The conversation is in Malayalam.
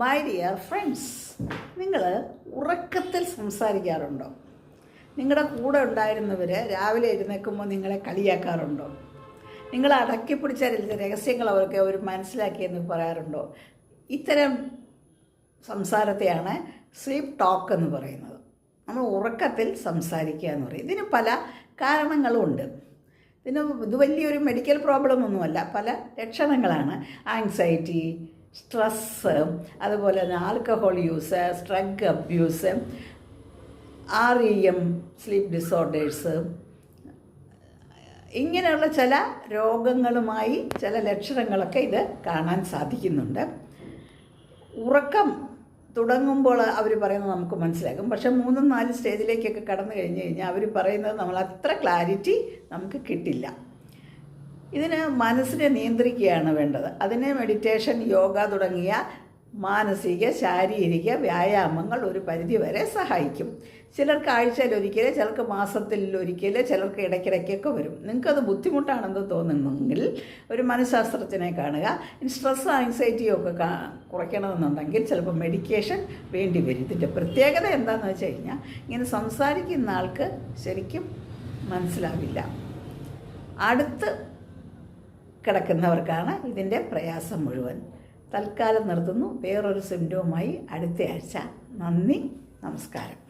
മൈ ഡിയർ ഫ്രണ്ട്സ് നിങ്ങൾ ഉറക്കത്തിൽ സംസാരിക്കാറുണ്ടോ? നിങ്ങളുടെ കൂടെ ഉണ്ടായിരുന്നവർ രാവിലെ എഴുന്നേൽക്കുമ്പോൾ നിങ്ങളെ കളിയാക്കാറുണ്ടോ? നിങ്ങൾ അടക്കി പിടിച്ച രഹസ്യങ്ങൾ അവർക്ക് അവർ മനസ്സിലാക്കിയെന്ന് പറയാറുണ്ടോ? ഇത്തരം സംസാരത്തെയാണ് സ്ലീപ് ടോക്ക് എന്ന് പറയുന്നത്. നമ്മൾ ഉറക്കത്തിൽ സംസാരിക്കുക എന്ന് പറയും. ഇതിന് പല കാരണങ്ങളും ഉണ്ട്. ഇതിന് ഇത് വലിയൊരു മെഡിക്കൽ പ്രോബ്ലം ഒന്നുമല്ല. പല ലക്ഷണങ്ങളാണ്. ആങ്സൈറ്റി സ്ട്രെസ്സ് അതുപോലെ തന്നെ alcohol use drug abuse R E M sleep disorders. ഇങ്ങനെയുള്ള ചില രോഗങ്ങളുമായി ചില ലക്ഷണങ്ങളൊക്കെ ഇത് കാണാൻ സാധിക്കുന്നുണ്ട്. ഉറക്കം തുടങ്ങുമ്പോൾ അവർ പറയുന്നത് നമുക്ക് മനസ്സിലാക്കും പക്ഷേ മൂന്നും നാല് സ്റ്റേജിലേക്കൊക്കെ കടന്നു കഴിഞ്ഞ് കഴിഞ്ഞാൽ അവർ പറയുന്നത് നമ്മൾ അത്ര ക്ലാരിറ്റി നമുക്ക് കിട്ടില്ല. ഇതിന് മനസ്സിനെ നിയന്ത്രിക്കുകയാണ് വേണ്ടത്. അതിന് മെഡിറ്റേഷൻ യോഗ തുടങ്ങിയ മാനസിക ശാരീരിക വ്യായാമങ്ങൾ ഒരു പരിധിവരെ സഹായിക്കും. ചിലർക്ക് ആഴ്ചയിൽ ഒരിക്കൽ ചിലർക്ക് മാസത്തിൽ ഒരിക്കൽ ചിലർക്ക് ഇടയ്ക്കിടയ്ക്കൊക്കെ വരും. നിങ്ങൾക്കത് ബുദ്ധിമുട്ടാണെന്ന് തോന്നുന്നെങ്കിൽ ഒരു മനഃശാസ്ത്രജ്ഞനെ കാണുക. സ്ട്രെസ് ആങ്സൈറ്റിയും ഒക്കെ കാ കുറയ്ക്കണമെന്നുണ്ടെങ്കിൽ ചിലപ്പോൾ മെഡിക്കേഷൻ വേണ്ടി വരും. ഇതിന്റെ പ്രത്യേകത എന്താണെന്ന് വെച്ച് കഴിഞ്ഞാൽ ഇങ്ങനെ സംസാരിക്കുന്ന ആൾക്ക് ശരിക്കും മനസ്സിലാവില്ല. അടുത്ത് കിടക്കുന്നവർക്കാണ് ഇതിന്റെ പ്രയാസം മുഴുവൻ. തൽക്കാലം നിർത്തുന്നു. വേറൊരു സിംറ്റവുമായി അടുത്തയാഴ്ച. നന്ദി നമസ്കാരം.